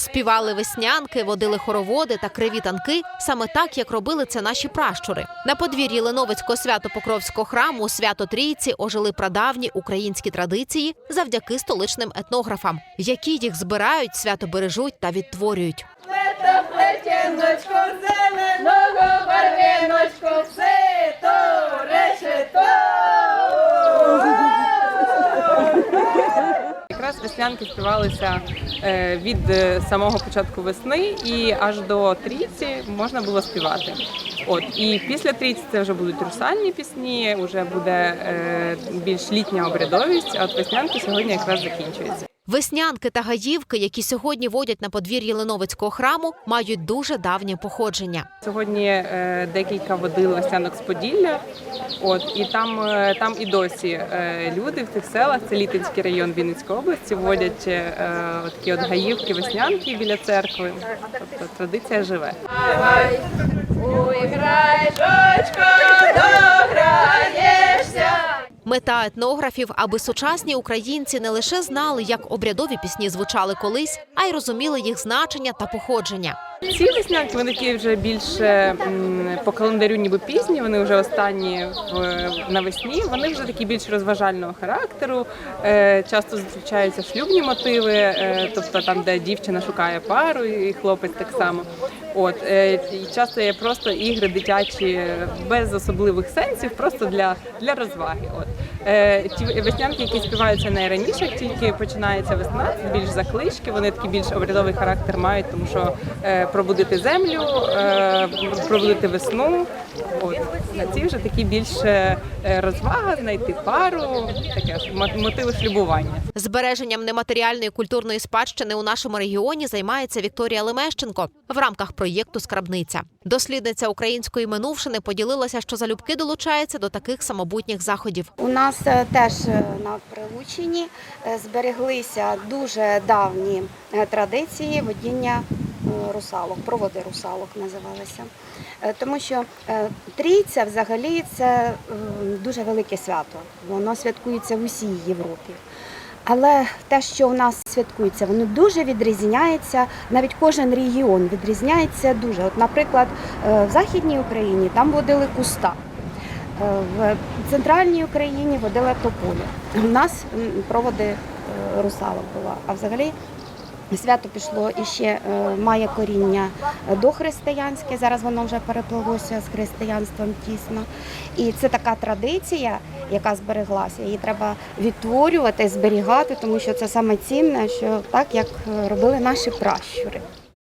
Співали веснянки, водили хороводи та криві танки, саме так, як робили це наші пращури. На подвір'ї Леновицького свято-покровського храму свято Трійці ожили прадавні українські традиції завдяки столичним етнографам, які їх збирають, свято бережуть та відтворюють. Плетіночко зеленого барвіночко, все Якраз веснянки співалися е, від е, самого початку весни і аж до трійці можна було співати. От і після трійці це вже будуть русальні пісні, вже буде е, більш літня обрядовість. А от веснянки сьогодні якраз закінчуються. Веснянки та гаївки, які сьогодні водять на подвір'ї Леновицького храму, мають дуже давнє походження. Сьогодні е, декілька водил веснянок з Поділля. От і там, е, там і досі е, люди в тих селах, це Літинський район Вінницької області, водять такі от гаївки, веснянки біля церкви. Тобто традиція живе. Мета етнографів, аби сучасні українці не лише знали, як обрядові пісні звучали колись, а й розуміли їх значення та походження. Ці веснянки вони такі вже більше по календарю, ніби пізні. Вони вже останні в навесні. Вони вже такі більш розважального характеру. Е, часто зустрічаються шлюбні мотиви, е, тобто там, де дівчина шукає пару, і хлопець так само. От е, і часто є просто ігри дитячі без особливих сенсів, просто для, для розваги. От ті веснянки, які співаються найраніше, як тільки починається весна, це більш заклички. Вони такий більш обрядовий характер мають, тому що е, пробудити землю, е, пробудити весну. От на ці вже такі більше е, розвага, знайти пару, таке мотиви шлюбування. Збереженням нематеріальної культурної спадщини у нашому регіоні займається Вікторія Лемещенко в рамках проєкту Скрабниця. Дослідниця української минувшини поділилася, що залюбки долучається до таких самобутніх заходів. У нас е, теж е, на Прилучині е, збереглися дуже давні традиції водіння русалок, проводи русалок називалися. Тому що трійця взагалі це дуже велике свято. Воно святкується в усій Європі. Але те, що у нас святкується, воно дуже відрізняється. Навіть кожен регіон відрізняється дуже. От, наприклад, в Західній Україні там водили куста. Е, В центральній Україні водила тополя. У нас проводи е, русалок було. А взагалі свято пішло і ще е, має коріння дохристиянське. Зараз воно вже переплилося з християнством тісно. І це така традиція, яка збереглася. Її треба відтворювати, зберігати, тому що це саме цінне, що так як робили наші пращури.